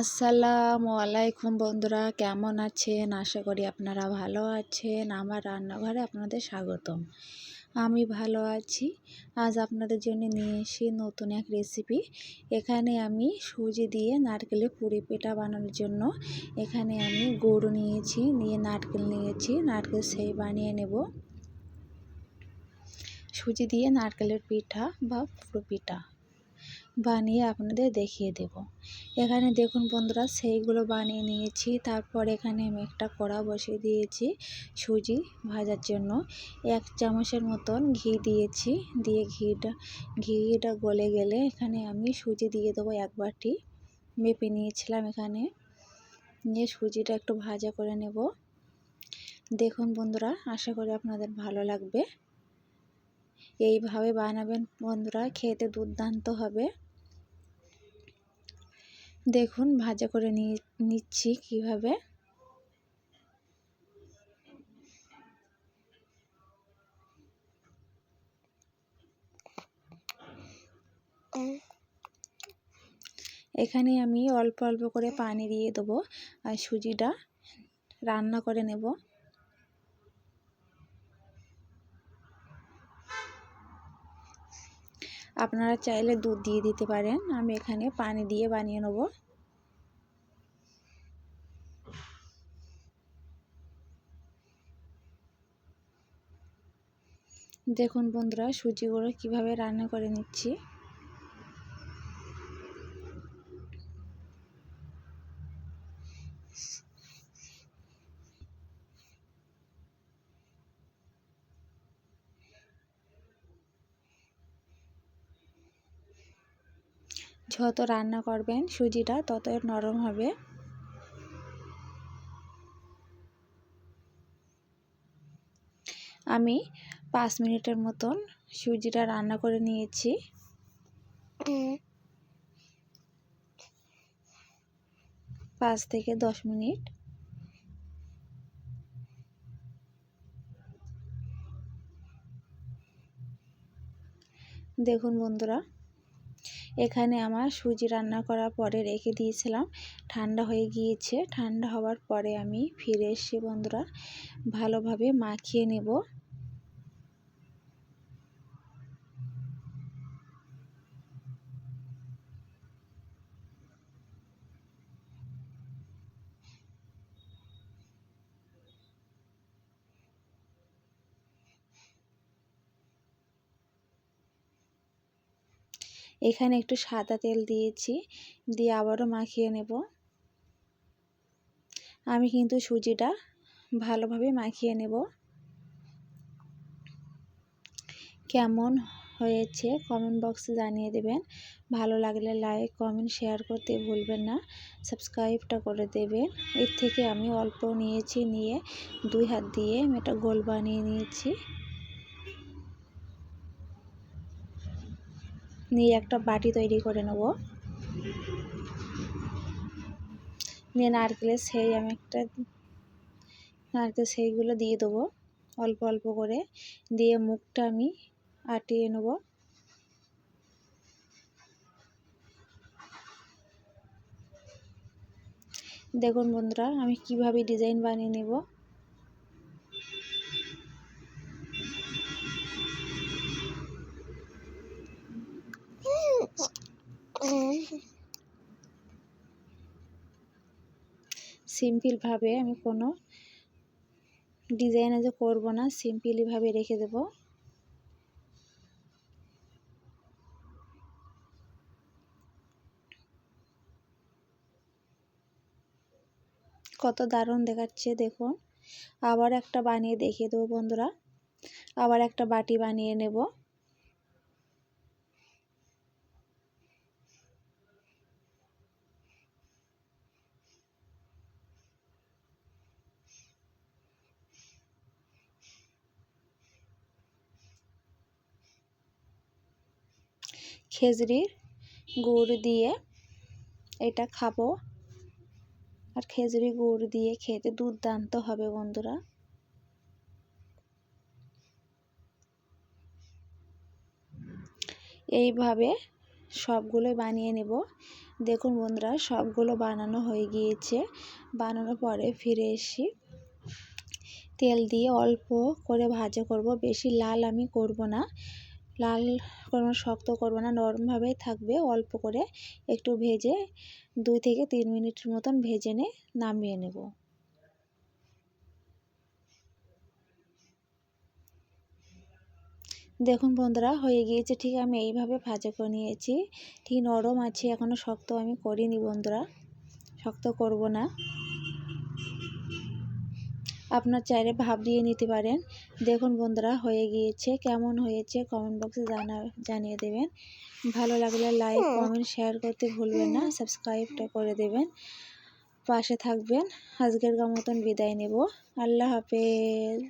আসসালামু আলাইকুম বন্ধুরা, কেমন আছেন? আশা করি আপনারা ভালো আছেন। আমার রান্নাঘরে আপনাদের স্বাগতম। আমি ভালো আছি। আজ আপনাদের জন্য নিয়ে এসি নতুন এক রেসিপি। এখানে আমি সুজি দিয়ে নারকেলের পুরি পিঠা বানানোর জন্য এখানে আমি গুড় নিয়েছি, নিয়ে নারকেল নিয়েছি। নারকেল সেই বানিয়ে নেব। সুজি দিয়ে নারকেলের পিঠা বা পুরো পিঠা। বানিয়ে আপনাদের দেখিয়ে দেব। এখানে দেখুন বন্ধুরা, সেইগুলো বানিয়ে নিয়েছি। তারপর এখানে আমি একটা কড়া বসিয়ে দিয়েছি সুজি ভাজার জন্য। এক চামচের মতন ঘি দিয়েছি। দিয়ে ঘিটা ঘিটা গলে গেলে এখানে আমি সুজি দিয়ে দেবো এক বাটি। মেপে নিয়েছিলাম এখানে। নিয়ে সুজিটা একটু ভাজা করে নেব। দেখুন বন্ধুরা, আশা করি আপনাদের ভালো লাগবে। এইভাবে বানাবেন বন্ধুরা, খেতে দুর্দান্ত হবে। দেখুন, ভাজা করে নিচ্ছি কীভাবে। এখানে আমি অল্প অল্প করে পানি দিয়ে দেবো, আর সুজিটা রান্না করে নেব। আপনারা চাইলে দুধ দিয়ে দিতে পারেন। আমি এখানে পানি দিয়ে বানিয়ে নেব। দেখুন বন্ধুরা সুজিগুলো কীভাবে রান্না করে নিচ্ছি। যত রান্না করবেন সুজিটা তত নরম হবে। আমি পাঁচ মিনিটের মতন সুজিটা রান্না করে নিয়েছি। পাঁচ থেকে দশ মিনিট। দেখুন বন্ধুরা এখানে আমার সুজি রান্না করার পরে রেখে দিয়েছিলাম। ঠান্ডা হয়ে গিয়েছে। ঠান্ডা হওয়ার পরে আমি ফিরে এসে বন্ধুরা ভালোভাবে মাখিয়ে নেব। এখানে একটু সাদা তেল দিয়েছি, দিয়ে আবারও মাখিয়ে নেব। আমি কিন্তু সুজিটা ভালোভাবে মাখিয়ে নেব। কেমন হয়েছে কমেন্ট বক্সে জানিয়ে দেবেন। ভালো লাগলে লাইক কমেন্ট শেয়ার করতে ভুলবেন না। সাবস্ক্রাইবটা করে দেবেন। এর থেকে আমি অল্প নিয়েছি, নিয়ে দুই হাত দিয়ে আমি এটা গোল বানিয়ে নিয়েছি। নিয়ে একটা বাটি তৈরি করে নেব। নিয়ে নারকেলের সেই আমি একটা নারকেল সেইগুলো দিয়ে দেবো, অল্প অল্প করে। দিয়ে মুখটা আমি আটিয়ে নেব। দেখুন বন্ধুরা, আমি কীভাবে ডিজাইন বানিয়ে নেব। সিম্পলভাবে আমি কোনো ডিজাইন যে করব না সিম্পলিভাবে রেখে দেব। কত দারুণ দেখাচ্ছে দেখুন। আবার একটা বানিয়ে দেখিয়ে দেবো বন্ধুরা। আবার একটা বাটি বানিয়ে নেব। খেজড়ির গুড় দিয়ে এটা খাব। আর খেজড়ি গুড় দিয়ে খেতে দুর্দান্ত হবে বন্ধুরা। এইভাবে সবগুলো বানিয়ে নেব। দেখুন বন্ধুরা, সবগুলো বানানো হয়ে গিয়েছে। বানানোর পরে ফিরে এসে তেল দিয়ে অল্প করে ভাজা করব। বেশি লাল আমি করব না। লাল কোনো শক্ত করব না, নরমভাবেই থাকবে। অল্প করে একটু ভেজে দুই থেকে তিন মিনিটের মতন ভেজে নে, নামিয়ে নেব। দেখুন বন্ধুরা, হয়ে গিয়েছে। ঠিক আমি এইভাবে ভাজা করে নিয়েছি। ঠিক নরম আছে এখনও শক্ত আমি করিনি বন্ধুরা। শক্ত করব না। আপনার চাইলে ভাব দিয়ে নিতে পারেন। দেখুন বন্ধুরা হয়ে গিয়েছে। কেমন হয়েছে কমেন্ট বক্সে জানা জানিয়ে দেবেন। ভালো লাগলে লাইক কমেন্ট শেয়ার করতে ভুলবেন না। সাবস্ক্রাইবটা করে দেবেন। পাশে থাকবেন। আজকের মতন বিদায় নেব। আল্লাহ হাফেজ।